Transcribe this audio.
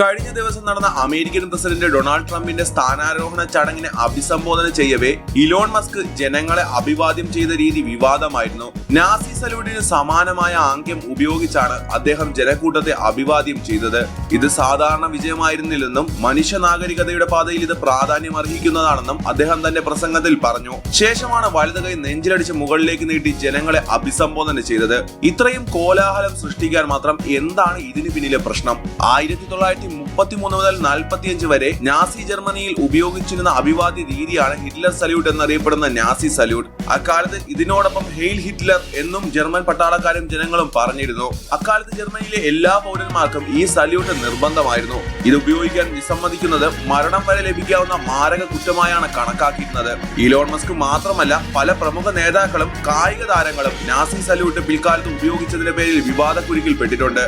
കഴിഞ്ഞ ദിവസം നടന്ന അമേരിക്കൻ പ്രസിഡന്റ് ഡൊണാൾഡ് ട്രംപിന്റെ സ്ഥാനാരോഹണ ചടങ്ങിനെ അഭിസംബോധന ചെയ്യവേ ഇലോൺ മസ്ക് ജനങ്ങളെ അഭിവാദ്യം ചെയ്ത രീതി വിവാദമായിരുന്നു. നാസി സലൂട്ടിന് സമാനമായ ആംഗ്യം ഉപയോഗിച്ചാണ് അദ്ദേഹം ജനക്കൂട്ടത്തെ അഭിവാദ്യം ചെയ്തത്. ഇത് സാധാരണ വിജയമായിരുന്നില്ലെന്നും മനുഷ്യ നാഗരികതയുടെ പാതയിൽ ഇത് പ്രാധാന്യം അർഹിക്കുന്നതാണെന്നും അദ്ദേഹം തന്റെ പ്രസംഗത്തിൽ പറഞ്ഞു. ശേഷമാണ് വലത് കൈ നെഞ്ചിലടിച്ച് മുകളിലേക്ക് നീട്ടി ജനങ്ങളെ അഭിസംബോധന ചെയ്തത്. ഇത്രയും കോലാഹലം സൃഷ്ടിക്കാൻ മാത്രം എന്താണ് ഇതിന് പിന്നിലെ പ്രശ്നം? ആയിരത്തി തൊള്ളായിരത്തി മുപ്പത്തിമൂന്ന് മുതൽ നാൽപ്പത്തിയഞ്ച് വരെ നാസി ജർമ്മനിയിൽ ഉപയോഗിച്ചിരുന്ന അഭിവാദ്യ രീതിയാണ് ഹിറ്റ്ലർ സല്യൂട്ട് എന്നറിയപ്പെടുന്ന നാസി സല്യൂട്ട്. അക്കാലത്ത് ഇതിനോടൊപ്പം ഹെയിൽ ഹിറ്റ്ലർ എന്നും ജർമ്മൻ പട്ടാളക്കാരും ജനങ്ങളും പറഞ്ഞിരുന്നു. അക്കാലത്ത് ജർമ്മനിയിലെ എല്ലാ പൗരന്മാർക്കും ഈ സല്യൂട്ട് നിർബന്ധമായിരുന്നു. ഇത് ഉപയോഗിക്കാൻ വിസമ്മതിക്കുന്നത് മരണം വരെ ലഭിക്കാവുന്ന മാരക കുറ്റമായാണ് കണക്കാക്കിയിരുന്നത്. ഇലോൺ മസ്ക് മാത്രമല്ല പല പ്രമുഖ നേതാക്കളും കായിക താരങ്ങളും നാസി സല്യൂട്ട് പിൽക്കാലത്ത് ഉപയോഗിച്ചതിന്റെ പേരിൽ വിവാദക്കുരുക്കിൽപ്പെട്ടിട്ടുണ്ട്.